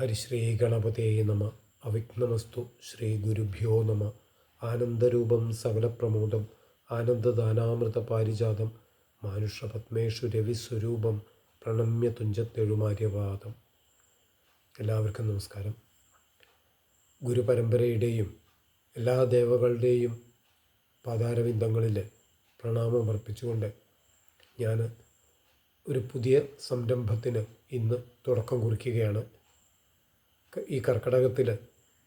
ഹരിശ്രീ ഗണപതേ നമ. അവിഘ്നമസ്തു ശ്രീ ഗുരുഭ്യോ നമ. ആനന്ദരൂപം സകലപ്രമോദം ആനന്ദദാനാമൃത പാരിജാതം. മാനുഷപത്മേഷു രവിസ്വരൂപം. പ്രണമ്യ തുഞ്ചത്തെഴുമാര്യവാദം. എല്ലാവർക്കും നമസ്കാരം. ഗുരുപരമ്പരയുടെയും എല്ലാ ദേവകളുടെയും പാതാരവിന്ദങ്ങളിൽ പ്രണാമം അർപ്പിച്ചുകൊണ്ട് ഞാൻ ഒരു പുതിയ സംരംഭത്തിന് ഇന്ന് തുടക്കം കുറിക്കുകയാണ്. ഈ കർക്കിടകത്തിൽ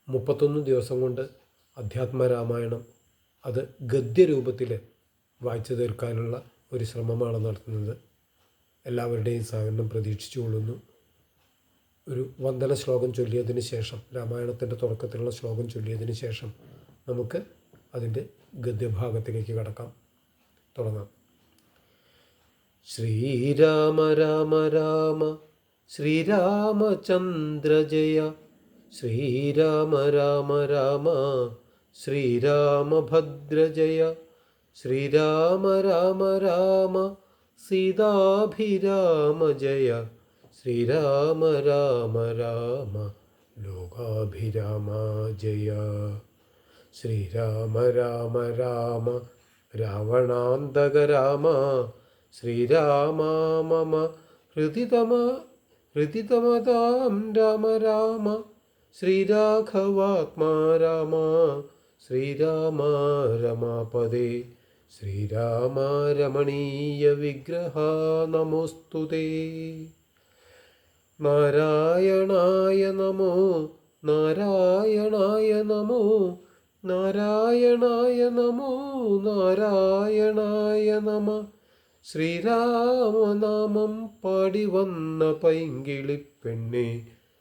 മുപ്പത്തൊന്ന് ദിവസം കൊണ്ട് അധ്യാത്മരാമായണം അത് ഗദ്യരൂപത്തിൽ വായിച്ചു തീർക്കാനുള്ള ഒരു ശ്രമമാണ് നടത്തുന്നത്. എല്ലാവരുടെയും സഹകരണം പ്രതീക്ഷിച്ചുകൊള്ളുന്നു ഒരു വന്ദന ശ്ലോകം ചൊല്ലിയതിന് ശേഷം രാമായണത്തിന്റെ തുടക്കത്തിലുള്ള ശ്ലോകം ചൊല്ലിയതിന് ശേഷം നമുക്ക് അതിന്റെ ഗദ്യഭാഗത്തിലേക്ക് കടക്കാം. തുടങ്ങാം. ശ്രീരാമ രാമ രാമ ശ്രീരാമചന്ദ്ര ജയ ശ്രീരാമ രാമ രാമ ശ്രീരാമഭദ്ര ജയ ശ്രീരാമ രാമ രാമ സീതാഭിരാമ ജയ ശ്രീരാമ രാമ രാമ ലോകാഭിരാമ ജയ ശ്രീരാമ രാമ രാമ രാവണാന്തക രാമ ശ്രീരാമ മമ ഹൃദിതമ ഹൃദിതമതാം രാമ രാമ ശ്രീരാഘവാത്മാ രാമ ശ്രീരാമ രമാപദേ ശ്രീരാമ രമണീയ വിഗ്രഹ നമോസ്തുതേ നാരായണായ നമോ നാരായണായ നമോ നാരായണായ നമോ നാരായണായ നമ. ശ്രീരാമനാമം പാടി വന്ന പൈങ്കിളിപ്പെണ്ണെ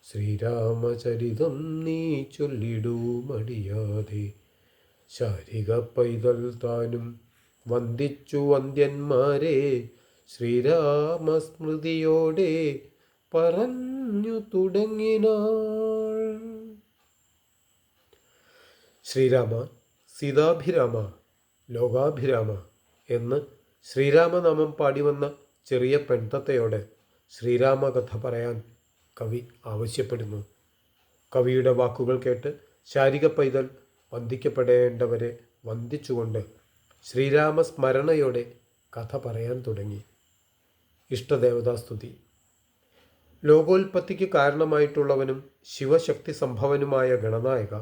ശ്രീരാമചരിതം നീ ചൊല്ലിടൂ മടിയാതെ ശാരിക പൈതൽ താനും വന്ദിച്ചു വന്ദ്യന്മാരെ ശ്രീരാമസ്മൃതിയോടെ പറഞ്ഞു തുടങ്ങിനാൾ. ശ്രീരാമ സീതാഭിരാമ ലോകാഭിരാമ എന്ന് ശ്രീരാമനാമം പാടിവന്ന ചെറിയ പെൺതത്തയോട് ശ്രീരാമകഥ പറയാൻ കവി ആവശ്യപ്പെടുന്നു. കവിയുടെ വാക്കുകൾ കേട്ട് ശാരിക പൈതൽ വന്ദിക്കപ്പെടേണ്ടവരെ വന്ദിച്ചുകൊണ്ട് ശ്രീരാമ സ്മരണയോടെ കഥ പറയാൻ തുടങ്ങി. ഇഷ്ടദേവതാസ്തുതി ലോകോൽപത്തിക്ക് കാരണമായിട്ടുള്ളവനും ശിവശക്തി സംഭവനുമായ ഗണനായക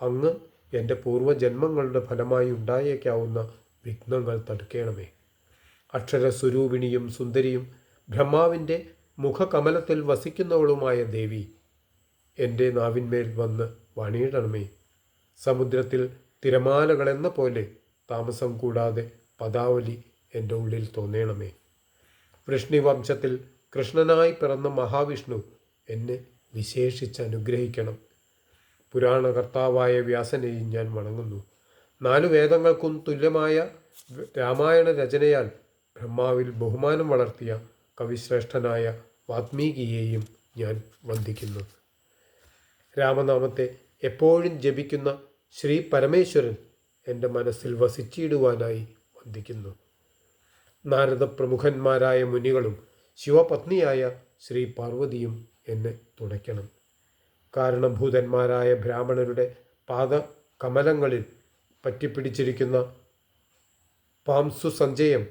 അങ്ങ് എന്റെ പൂർവജന്മങ്ങളുടെ ഫലമായി ഉണ്ടായേക്കാവുന്ന വിഘ്നങ്ങൾ തടുക്കണമേ. അക്ഷരസ്വരൂപിണിയും സുന്ദരിയും ബ്രഹ്മാവിന്റെ മുഖകമലത്തിൽ വസിക്കുന്നവളുമായ ദേവി എന്റെ നാവിന്മേൽ വന്ന് വണിയിടണമേ. സമുദ്രത്തിൽ തിരമാലകളെന്ന പോലെ താമസം കൂടാതെ പദാവലി എന്റെ ഉള്ളിൽ തോന്നേണമേ. വൃഷ്ണിവംശത്തിൽ കൃഷ്ണനായി പിറന്ന മഹാവിഷ്ണു എന്നെ വിശേഷിച്ച് അനുഗ്രഹിക്കണം. പുരാണകർത്താവായ വ്യാസനെയും ഞാൻ വണങ്ങുന്നു. നാലു വേദങ്ങൾക്കും തുല്യമായ രാമായണ രചനയാൽ ബ്രഹ്മാവിൽ ബഹുമാനം വളർത്തിയ കവിശ്രേഷ്ഠനായ വാത്മീകിയെയും ഞാൻ വന്ദിക്കുന്നു. രാമനാമത്തെ എപ്പോഴും ജപിക്കുന്ന ശ്രീ പരമേശ്വരൻ എന്റെ മനസ്സിൽ വസിച്ചിടുവാനായി വന്ദിക്കുന്നു. നാരദ പ്രമുഖന്മാരായ മുനികളും ശിവപത്നിയായ ശ്രീ പാർവതിയും എന്നെ തുണയ്ക്കണം കാരണഭൂതന്മാരായ ബ്രാഹ്മണരുടെ പാദ കമലങ്ങളിൽ പറ്റിപ്പിടിച്ചിരിക്കുന്ന പാംസു സഞ്ചയം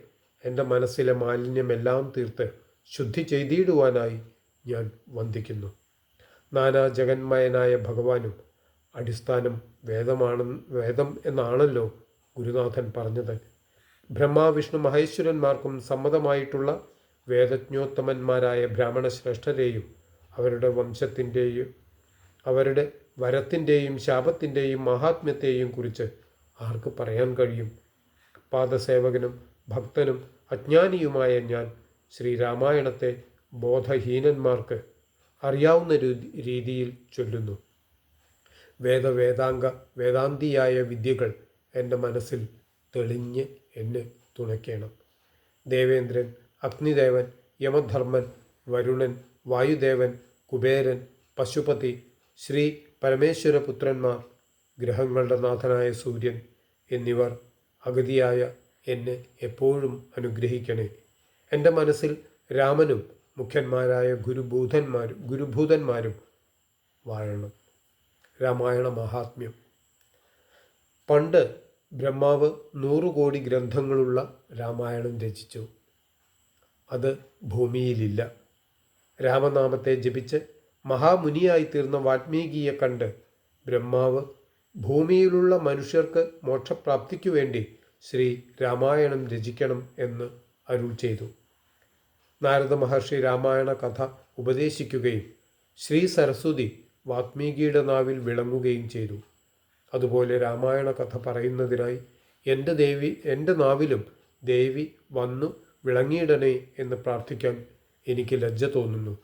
എന്റെ മനസ്സിലെ മാലിന്യമെല്ലാം തീർത്ത് ശുദ്ധി ചെയ്തിടുവാനായി ഞാൻ വന്ദിക്കുന്നു. നാനാ ജഗന്മയനായ ഭഗവാനും അടിസ്ഥാനം വേദമാണ് വേദം എന്നാണല്ലോ ഗുരുനാഥൻ പറഞ്ഞത്. ബ്രഹ്മ വിഷ്ണു മഹേശ്വരന്മാർക്കും സമ്മതമായിട്ടുള്ള വേദജ്ഞോത്തമന്മാരായ ബ്രാഹ്മണ ശ്രേഷ്ഠരെയും അവരുടെ വംശത്തിന്റെയും അവരുടെ വരത്തിന്റെയും ശാപത്തിന്റെയും മഹാത്മ്യത്തെയും കുറിച്ച് ആർക്ക് പറയാൻ കഴിയും? പാദസേവകനും ഭക്തനും അജ്ഞാനിയുമായ ഞാൻ ശ്രീരാമായണത്തെ ബോധഹീനന്മാർക്ക് അറിയാവുന്ന രീതിയിൽ ചൊല്ലുന്നു. വേദവേദാംഗ വേദാന്തിയായ വിദ്യകൾ എന്റെ മനസ്സിൽ തെളിഞ്ഞ് എന്നെ തുണയ്ക്കണം. ദേവേന്ദ്രൻ അഗ്നിദേവൻ യമധർമ്മൻ വരുണൻ വായുദേവൻ കുബേരൻ പശുപതി ശ്രീ പരമേശ്വരപുത്രന്മാർ ഗ്രഹങ്ങളുടെ നാഥനായ സൂര്യൻ എന്നിവർ അഗതിയായ എന്നെ എപ്പോഴും അനുഗ്രഹിക്കണേ. എന്റെ മനസ്സിൽ രാമനും മുഖ്യന്മാരായ ഗുരുഭൂതന്മാരും ഗുരുഭൂതന്മാരും വാഴണം. രാമായണ മഹാത്മ്യം. പണ്ട് ബ്രഹ്മാവ് നൂറു കോടി ഗ്രന്ഥങ്ങളുള്ള രാമായണം രചിച്ചു. അത് ഭൂമിയിലില്ല. രാമനാമത്തെ ജപിച്ച് മഹാമുനിയായി തീർന്ന വാൽമീകിയെ കണ്ട് ബ്രഹ്മാവ് ഭൂമിയിലുള്ള മനുഷ്യർക്ക് മോക്ഷപ്രാപ്തിക്കു വേണ്ടി ശ്രീ രാമായണം രചിക്കണം എന്ന് അരുൾ ചെയ്തു. നാരദ മഹർഷി രാമായണ കഥ ഉപദേശിക്കുകയും ശ്രീ സരസ്വതി വാത്മീകിയുടെ നാവിൽ വിളങ്ങുകയും ചെയ്തു. അതുപോലെ രാമായണ കഥ പറയുന്നതിനായി എന്റെ ദേവി എന്റെ നാവിലും ദേവി വന്നു വിളങ്ങിയിടണേ എന്ന് പ്രാർത്ഥിക്കാൻ എനിക്ക് ലജ്ജ തോന്നുന്നു.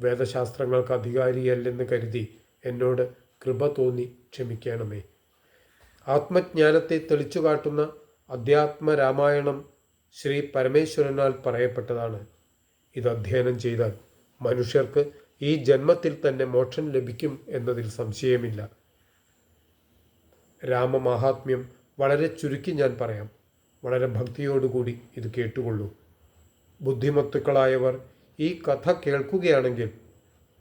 വേദശാസ്ത്രങ്ങൾക്ക് അധികാരിയല്ലെന്ന് കരുതി എന്നോട് കൃപ തോന്നി ക്ഷമിക്കണമേ. ആത്മജ്ഞാനത്തെ തെളിച്ചു കാട്ടുന്ന അധ്യാത്മ രാമായണം ശ്രീ പരമേശ്വരനാൽ പറയപ്പെട്ടതാണ്. ഇത് അധ്യയനം ചെയ്താൽ മനുഷ്യർക്ക് ഈ ജന്മത്തിൽ തന്നെ മോക്ഷം ലഭിക്കും എന്നതിൽ സംശയമില്ല. രാമമാഹാത്മ്യം വളരെ ചുരുക്കി ഞാൻ പറയാം. വളരെ ഭക്തിയോടുകൂടി ഇത് കേട്ടുകൊള്ളൂ. ബുദ്ധിമത്തുക്കളായവർ ഈ കഥ കേൾക്കുകയാണെങ്കിൽ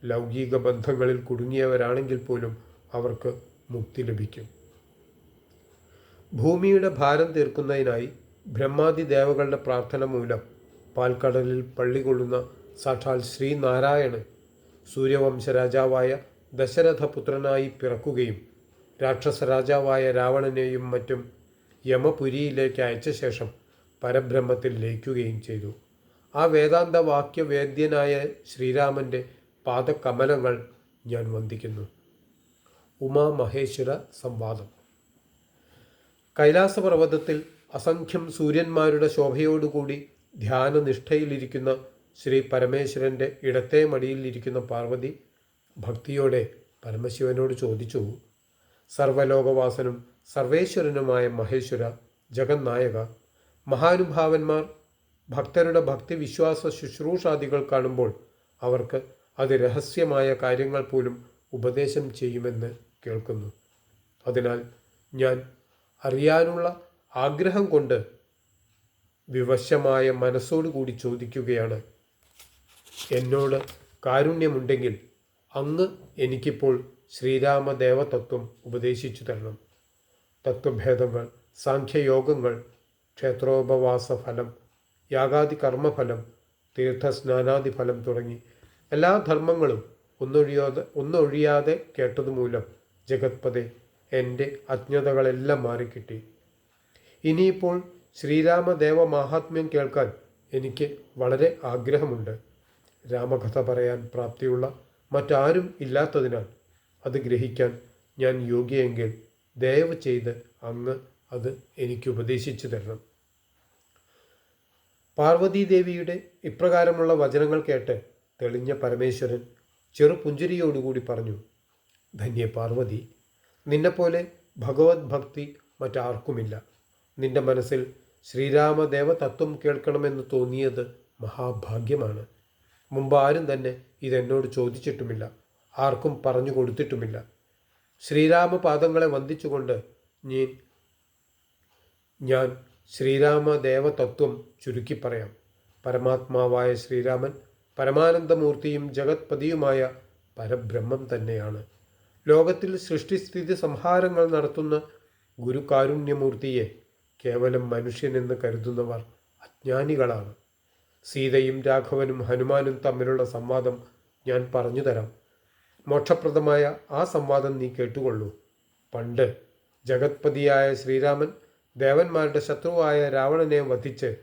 ലൗകിക ബന്ധങ്ങളിൽ കുടുങ്ങിയവരാണെങ്കിൽ പോലും അവർക്ക് മുക്തി ലഭിക്കും. ഭൂമിയുടെ ഭാരം തീർക്കുന്നതിനായി ബ്രഹ്മാതി ദേവകളുടെ പ്രാർത്ഥന മൂലം പാൽക്കടലിൽ പള്ളികൊള്ളുന്ന സാക്ഷാൽ ശ്രീനാരായണൻ സൂര്യവംശ രാജാവായ ദശരഥപുത്രനായി പിറക്കുകയും രാക്ഷസ രാജാവായ രാവണനെയും മറ്റും യമപുരിയിലേക്ക് അയച്ച ശേഷം പരബ്രഹ്മത്തിൽ ലയിക്കുകയും ചെയ്തു. ആ വേദാന്ത വാക്യവേദ്യനായ ശ്രീരാമന്റെ പാദകമലങ്ങൾ ഞാൻ വന്ദിക്കുന്നു. ഉമാമഹേശ്വര സംവാദം. കൈലാസപർവതത്തിൽ അസംഖ്യം സൂര്യന്മാരുടെ ശോഭയോടുകൂടി ധ്യാനനിഷ്ഠയിലിരിക്കുന്ന ശ്രീ പരമേശ്വരന്റെ ഇടത്തെ മടിയിലിരിക്കുന്ന പാർവതി ഭക്തിയോടെ പരമശിവനോട് ചോദിച്ചു സർവലോകവാസനും സർവേശ്വരനുമായ മഹേശ്വര ജഗന്നായക മഹാനുഭാവന്മാർ ഭക്തരുടെ ഭക്തി വിശ്വാസ ശുശ്രൂഷാദികൾ കാണുമ്പോൾ അവർക്ക് അത് രഹസ്യമായ കാര്യങ്ങൾ പോലും ഉപദേശം ചെയ്യുമെന്ന് കേൾക്കുന്നു. അതിനാൽ ഞാൻ അറിയാനുള്ള ആഗ്രഹം കൊണ്ട് വിവശമായ മനസ്സോടുകൂടി ചോദിക്കുകയാണ്. എന്നോട് കാരുണ്യമുണ്ടെങ്കിൽ അങ്ങ് എനിക്കിപ്പോൾ ശ്രീരാമദേവതത്വം ഉപദേശിച്ചു തരണം. തത്വഭേദങ്ങൾ സാഖ്യയോഗങ്ങൾ ക്ഷേത്രോപവാസ ഫലം യാഗാദി കർമ്മഫലം തീർത്ഥസ്നാനാദി ഫലം തുടങ്ങി എല്ലാ ധർമ്മങ്ങളും ഒന്നൊഴിയാതെ ഒന്നൊഴിയാതെ കേട്ടതുമൂലം ജഗത്പതെ എന്റെ അജ്ഞതകളെല്ലാം മാറിക്കിട്ടി. ഇനിയിപ്പോൾ ശ്രീരാമദേവ മഹാത്മ്യം കേൾക്കാൻ എനിക്ക് വളരെ ആഗ്രഹമുണ്ട്. രാമകഥ പറയാൻ പ്രാപ്തിയുള്ള മറ്റാരും ഇല്ലാത്തതിനാൽ അത് ഗ്രഹിക്കാൻ ഞാൻ യോഗ്യയെങ്കിൽ ദയവ് ചെയ്ത് അങ്ങ് അത് എനിക്ക് ഉപദേശിച്ചു തരണം. പാർവതീദേവിയുടെ ഇപ്രകാരമുള്ള വചനങ്ങൾ കേട്ട് തെളിഞ്ഞ പരമേശ്വരൻ ചെറുപുഞ്ചിരിയോടുകൂടി പറഞ്ഞു ധന്യ പാർവതി നിന്നെപ്പോലെ ഭഗവത് ഭക്തി മറ്റാർക്കുമില്ല. നിന്റെ മനസ്സിൽ ശ്രീരാമദേവ തത്വം കേൾക്കണമെന്ന് തോന്നിയത് മഹാഭാഗ്യമാണ്. മുമ്പ് ആരും തന്നെ ഇതെന്നോട് ചോദിച്ചിട്ടുമില്ല. ആർക്കും പറഞ്ഞു കൊടുത്തിട്ടുമില്ല. ശ്രീരാമപാദങ്ങളെ വന്ദിച്ചുകൊണ്ട് ഞാൻ ഞാൻ ശ്രീരാമദേവ തത്വം ചുരുക്കി പറയാം. പരമാത്മാവായ ശ്രീരാമൻ പരമാനന്ദമൂർത്തിയും ജഗത്പതിയുമായ പരബ്രഹ്മം തന്നെയാണ്. ലോകത്തിൽ സൃഷ്ടിസ്ഥിതി സംഹാരങ്ങൾ നടത്തുന്ന ഗുരുകാരുണ്യമൂർത്തിയെ കേവലം മനുഷ്യനെന്ന് കരുതുന്നവർ അജ്ഞാനികളാണ്. സീതയും രാഘവനും ഹനുമാനും തമ്മിലുള്ള സംവാദം ഞാൻ പറഞ്ഞു തരാം. മോക്ഷപ്രദമായ ആ സംവാദം നീ കേട്ടുകൊള്ളൂ. പണ്ട് ജഗത്പതിയായ ശ്രീരാമൻ ദേവന്മാരുടെ ശത്രുവായ രാവണനെ വധിച്ച്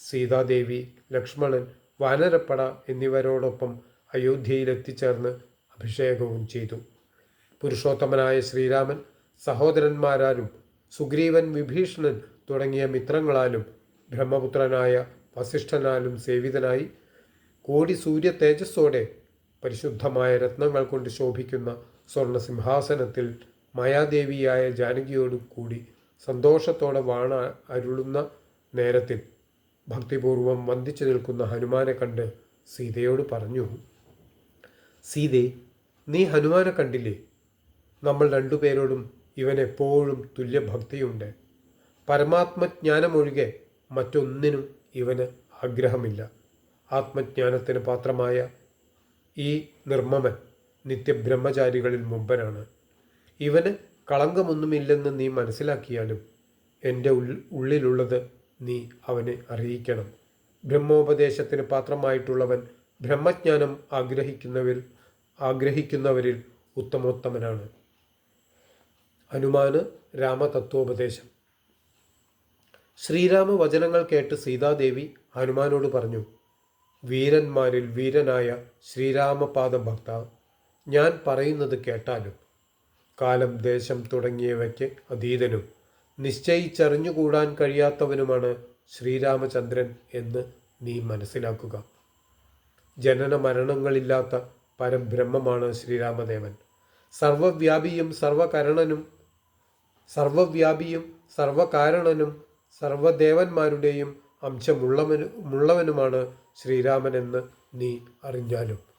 സീതാദേവി ലക്ഷ്മണൻ വാനരപ്പട എന്നിവരോടൊപ്പം അയോധ്യയിൽ എത്തിച്ചേർന്ന് അഭിഷേകവും ചെയ്തു. പുരുഷോത്തമനായ ശ്രീരാമൻ സഹോദരന്മാരാലും സുഗ്രീവൻ വിഭീഷണൻ തുടങ്ങിയ മിത്രങ്ങളാലും ബ്രഹ്മപുത്രനായ വസിഷ്ഠനാലും സേവിതനായി കോടി സൂര്യ തേജസ്സോടെ പരിശുദ്ധമായ രത്നങ്ങൾ കൊണ്ട് ശോഭിക്കുന്ന സ്വർണ സിംഹാസനത്തിൽ മായാദേവിയായ ജാനകിയോടു കൂടി സന്തോഷത്തോടെ വാണ അരുളുന്ന നേരത്തിൽ ഭക്തിപൂർവം വന്ദിച്ചു നിൽക്കുന്ന ഹനുമാനെ കണ്ട് സീതയോട് പറഞ്ഞു സീതേ നീ ഹനുമാനെ കണ്ടില്ലേ? നമ്മൾ രണ്ടുപേരോടും ഇവനെപ്പോഴും തുല്യഭക്തിയുണ്ട്. പരമാത്മജ്ഞാനമൊഴികെ മറ്റൊന്നിനും ഇവന് ആഗ്രഹമില്ല. ആത്മജ്ഞാനത്തിന് പാത്രമായ ഈ നിർമ്മമൻ നിത്യബ്രഹ്മചാരികളിൽ മുമ്പനാണ്. ഇവന് കളങ്കമൊന്നുമില്ലെന്ന് നീ മനസ്സിലാക്കിയാലും എന്റെ ഉള്ളിലുള്ളത് നീ അവനെ അറിയിക്കണം. ബ്രഹ്മോപദേശത്തിന് പാത്രമായിട്ടുള്ളവൻ ബ്രഹ്മജ്ഞാനം ആഗ്രഹിക്കുന്നവരിൽ ആഗ്രഹിക്കുന്നവരിൽ ഉത്തമോത്തമനാണ്. ഹനുമാന് രാമതത്വോപദേശം. ശ്രീരാമ വചനങ്ങൾ കേട്ട് സീതാദേവി ഹനുമാനോട് പറഞ്ഞു വീരന്മാരിൽ വീരനായ ശ്രീരാമപാദ ഭക്ത ഞാൻ പറയുന്നത് കേട്ടാലും കാലം ദേശം തുടങ്ങിയവയ്ക്ക് അതീതനും നിശ്ചയിച്ചറിഞ്ഞുകൂടാൻ കഴിയാത്തവനുമാണ് ശ്രീരാമചന്ദ്രൻ എന്ന് നീ മനസ്സിലാക്കുക. ജനന മരണങ്ങളില്ലാത്ത പരബ്രഹ്മമാണ് ശ്രീരാമദേവൻ. സർവവ്യാപിയും സർവകരണനും സർവവ്യാപിയും സർവകാരണനും സർവദേവന്മാരുടെയും അംശമുള്ളവനു മുള്ളവനുമാണ് ശ്രീരാമനെന്ന് നീ അറിഞ്ഞാലും.